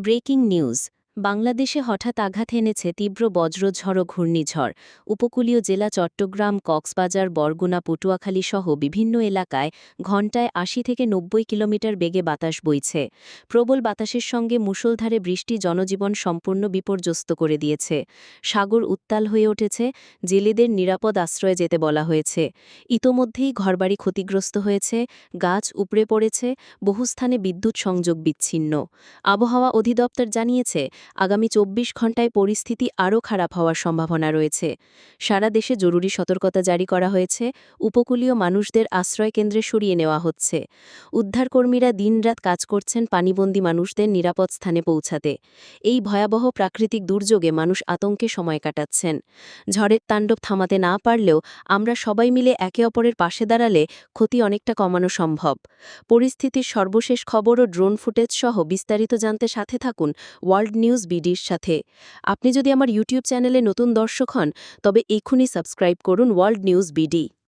Breaking news বাংলাদেশে হঠাৎ আঘাত এনেছে তীব্র বজ্রঝড় ঘূর্ণিঝড়। উপকূলীয় জেলা চট্টগ্রাম, কক্সবাজার, বরগুনা, পটুয়াখালী সহ বিভিন্ন এলাকায় ঘণ্টায় আশি থেকে নব্বই কিলোমিটার বেগে বাতাস বইছে। প্রবল বাতাসের সঙ্গে মুষলধারে বৃষ্টি জনজীবন সম্পূর্ণ বিপর্যস্ত করে দিয়েছে। সাগর উত্তাল হয়ে উঠেছে, জেলেদের নিরাপদ আশ্রয়ে যেতে বলা হয়েছে। ইতোমধ্যেই ঘরবাড়ি ক্ষতিগ্রস্ত হয়েছে, গাছ উপড়ে পড়েছে বহু স্থানে বিদ্যুৎ সংযোগ বিচ্ছিন্ন। আবহাওয়া অধিদপ্তর জানিয়েছে আগামী চব্বিশ ঘণ্টায় পরিস্থিতি আরও খারাপ হওয়ার সম্ভাবনা রয়েছে। সারা দেশে জরুরি সতর্কতা জারি করা হয়েছে। উপকূলীয় মানুষদের আশ্রয় কেন্দ্রে সরিয়ে নেওয়া হচ্ছে। উদ্ধারকর্মীরা দিনরাত কাজ করছেন পানিবন্দী মানুষদের নিরাপদ স্থানে পৌঁছাতে। এই ভয়াবহ প্রাকৃতিক দুর্যোগে মানুষ আতঙ্কে সময় কাটাচ্ছেন। ঝড়ের তাণ্ডব থামাতে না পারলেও আমরা সবাই মিলে একে অপরের পাশে দাঁড়ালে ক্ষতি অনেকটা কমানো সম্ভব। পরিস্থিতির সর্বশেষ খবর ও ড্রোন ফুটেজ সহ বিস্তারিত জানতে সাথে থাকুন ওয়ার্ল্ড নিউজ বিডির সাথে। আপনি যদি আমার ইউটিউব চ্যানেলে নতুন দর্শক হন, তবে এখনই সাবস্ক্রাইব করুন ওয়ার্ল্ড নিউজ বিডি